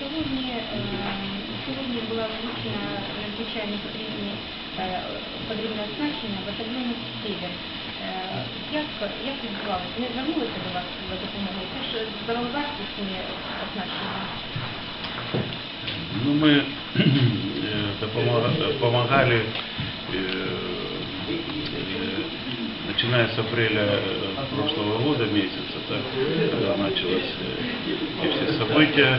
Сьогодні, е, сьогодні була озвучена надзвичайно потрібні, е, потрібне оснащення батальйону «Север». Е, Як, як відбувалося? Не звернулися до вас за допомогою? Це ж здоровозахисні оснащення. Ну, мы э, допома- помогали, э, э, начиная с апреля э, прошлого года месяца, так, когда началось э, эти все события,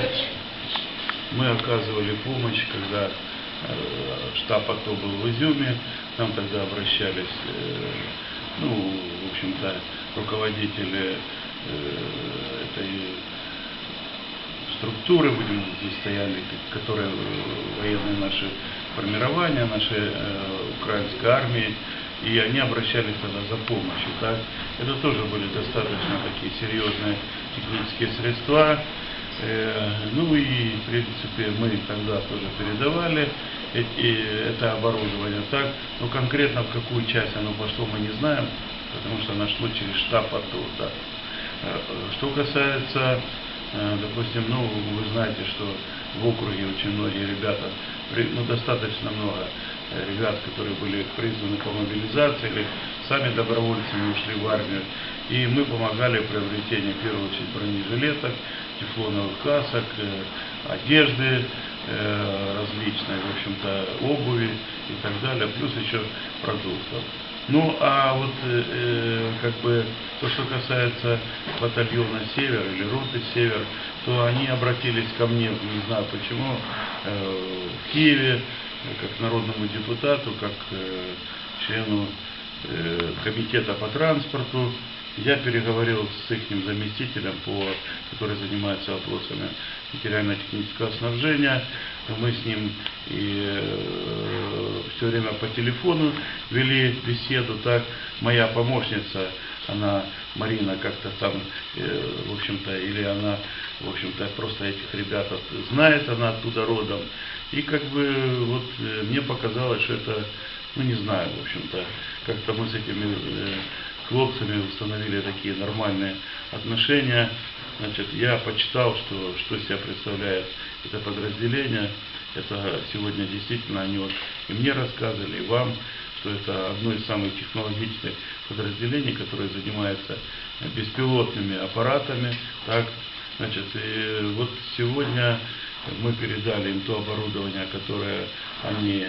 мы оказывали помощь, когда э, штаб АТО был в Изюме, нам тогда обращались, э, ну, в общем-то, руководители э, этой структуры, будем здесь стояли, которые военные наши формирования, нашей э, украинской армии, и они обращались тогда за помощью. Так? Это тоже были достаточно такие серьезные технические средства. Э, Ну и, в принципе, мы тогда тоже передавали эти, это оборудование. Так? Но конкретно в какую часть оно пошло, мы не знаем, потому что оно шло через штаб так. Э, Что касается, э, допустим, ну, вы знаете, что в округе очень многие ребята, ну, достаточно много э, ребят, которые были призваны по мобилизации или сами добровольцами ушли в армию. И мы помогали в приобретении, в первую очередь, бронежилеток, тефлоновых касок, э, одежды э, различной, в общем-то, обуви и так далее, плюс еще продуктов. Ну, а вот э, э, как бы то, что касается батальона «Север» или роты «Север», то они обратились ко мне, не знаю почему, э, в Киеве, э, как народному депутату, как э, члену э, комитета по транспорту. Я переговорил с их заместителем, по, который занимается вопросами материально-технического снабжения. Мы с ним и все время по телефону вели беседу. Так моя помощница, она Марина как-то там, э, в общем-то, или она, в общем-то, просто этих ребят знает, она оттуда родом. И как бы вот э, мне показалось, что это, ну не знаю, в общем-то, как-то мы с этими э, хлопцами установили такие нормальные отношения. Значит, я почитал, что, что себя представляет это подразделение. Это сегодня действительно они вот и мне рассказывали, и вам, что это одно из самых технологичных подразделений, которое занимается беспилотными аппаратами. Так, значит, и вот сегодня мы передали им то оборудование, которое они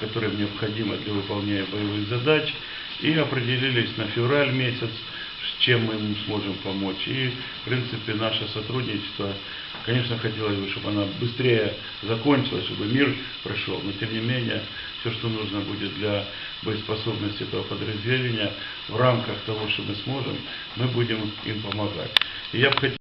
которое необходимо для выполнения боевых задач, и определились на февраль месяц, с чем мы им сможем помочь. И, в принципе, наше сотрудничество, конечно, хотелось бы, чтобы оно быстрее закончилось, чтобы мир прошел, но, тем не менее, все, что нужно будет для боеспособности этого подразделения, в рамках того, что мы сможем, мы будем им помогать. И я бы хотел